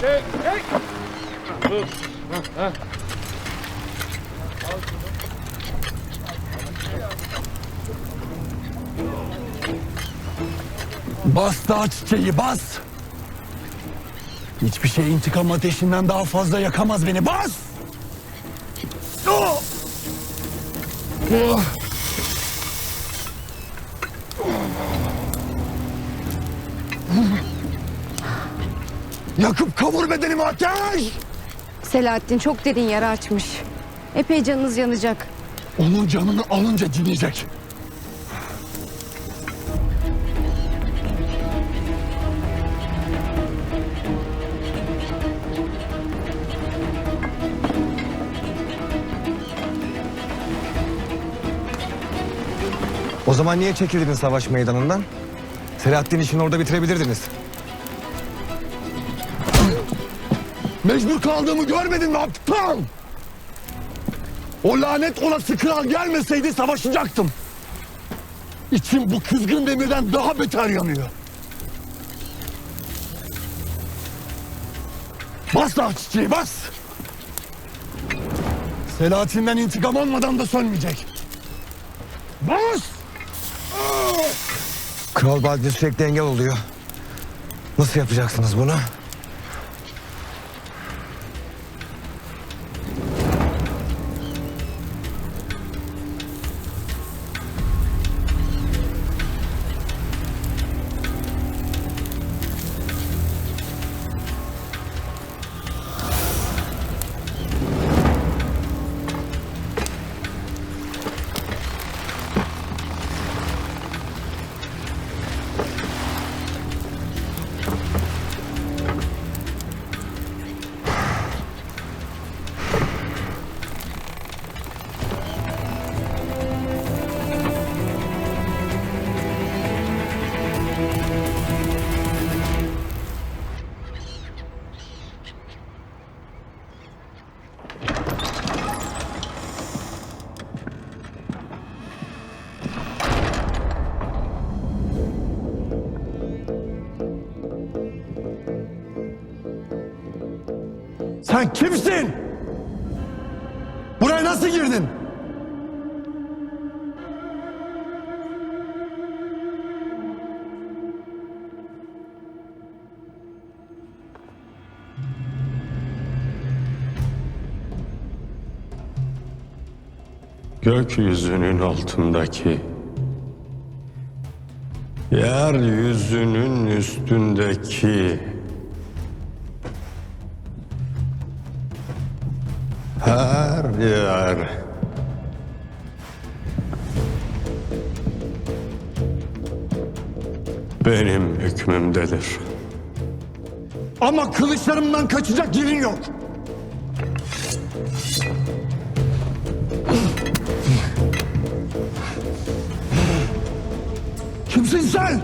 Çek, çek. Tut. Hah, hah. Bas daha çiçeği bas. Hiçbir şey intikam ateşinden daha fazla yakamaz beni. Bas! Oh! Oh! Yakıp kavur bedenimi ateş! Selahattin çok derin yara açmış. Epey canınız yanacak. Onun canını alınca dinleyecek. O zaman niye çekildiniz savaş meydanından? Selahattin işini orada bitirebilirdiniz. Mecbur kaldığımı görmedin mi aptal? O lanet olası kral gelmeseydi savaşacaktım. İçim bu kızgın demirden daha beter yanıyor. Bas daha çiçeği bas. Selahattin'den intikam olmadan da sönmeyecek. Bas! Kral Badri sürekli engel oluyor. Nasıl yapacaksınız bunu? Sen kimsin? Buraya nasıl girdin? Gökyüzünün altındaki Yeryüzünün üstündeki her yer benim hükmümdedir. Ama kılıçlarımdan kaçacak yerin yok. Kimsin sen?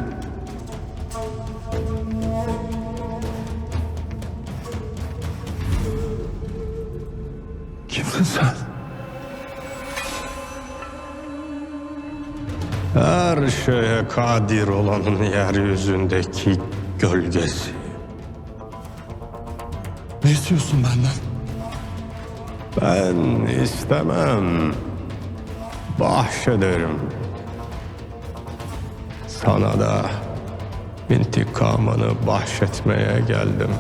Her şeye kadir olanın yeryüzündeki gölgesi. Ne istiyorsun benden? Ben istemem. Bahşederim. Sana da intikamını bahşetmeye geldim.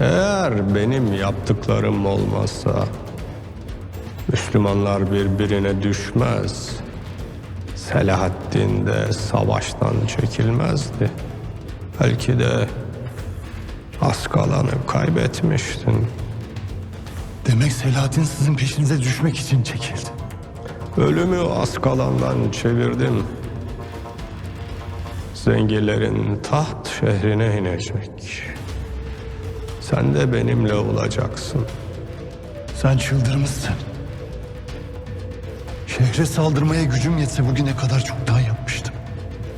Eğer benim yaptıklarım olmazsa Müslümanlar birbirine düşmez. Selahaddin de savaştan çekilmezdi. Belki de az kalanı kaybetmiştin. Demek Selahattin sizin peşinize düşmek için çekildi. Ölümü Askalan'dan çevirdim. Zengilerin taht şehrine inecek. Sen de benimle olacaksın. Sen çıldırmışsın. Şehre saldırmaya gücüm yetse bugüne kadar çoktan yapmıştım.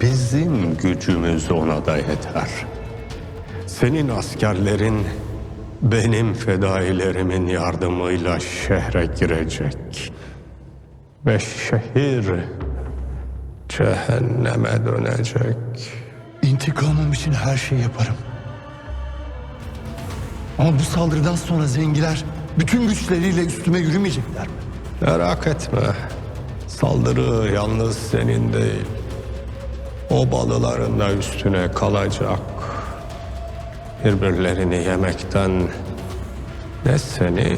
Bizim gücümüz ona da yeter. Senin askerlerin benim fedailerimin yardımıyla şehre girecek. Ve şehir cehenneme dönecek. İntikamım için her şeyi yaparım. Ama bu saldırıdan sonra zengiler bütün güçleriyle üstüme yürümeyecekler mi? Merak etme. Saldırı yalnız senin değil. O balıların da üstüne kalacak. Birbirlerini yemekten ne seni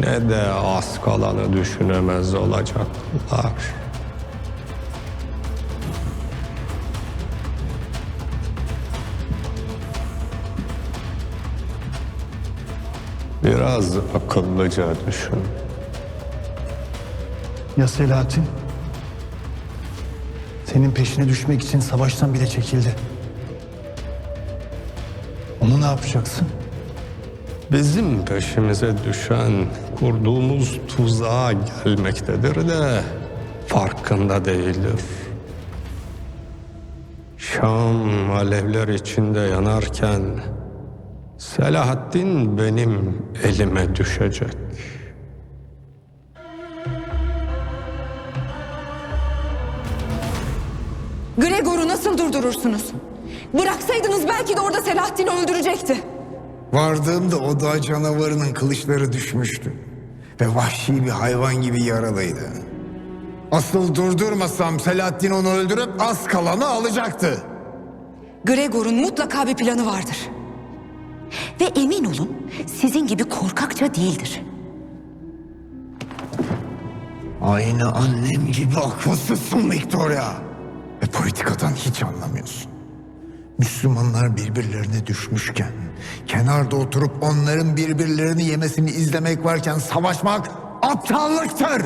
ne de az kalanı düşünemez olacaklar. Biraz akıllıca düşün. Ya Selahattin? Senin peşine düşmek için savaştan bile çekildi. Onu ne yapacaksın? Bizim peşimize düşen kurduğumuz tuzağa gelmektedir de farkında değildir. Şam alevler içinde yanarken Selahaddin benim elime düşecek. Gregor'u nasıl durdurursunuz? Bıraksaydınız belki de orada Selahattin'i öldürecekti. Vardığımda o dağ canavarının kılıçları düşmüştü. Ve vahşi bir hayvan gibi yaralıydı. Asıl durdurmasam Selahattin onu öldürüp az kalanı alacaktı. Gregor'un mutlaka bir planı vardır. Ve emin olun sizin gibi korkakça değildir. Aynı annem gibi akılsızsın Victoria. Politikadan hiç anlamıyorsun. Müslümanlar birbirlerine düşmüşken, kenarda oturup onların birbirlerini yemesini izlemek varken savaşmak aptallıktır.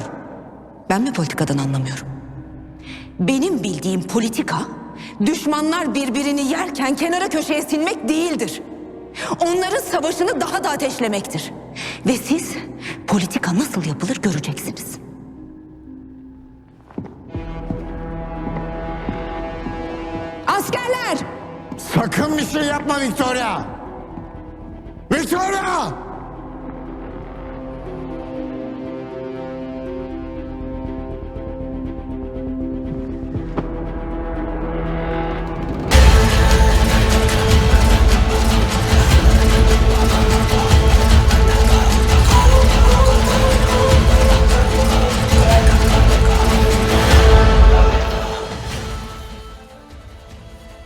Ben mi politikadan anlamıyorum? Benim bildiğim politika düşmanlar birbirini yerken kenara köşeye silmek değildir. Onların savaşını daha da ateşlemektir. Ve siz politika nasıl yapılır göreceksiniz. Askerler! Sakın bir şey yapma Victoria. Victoria!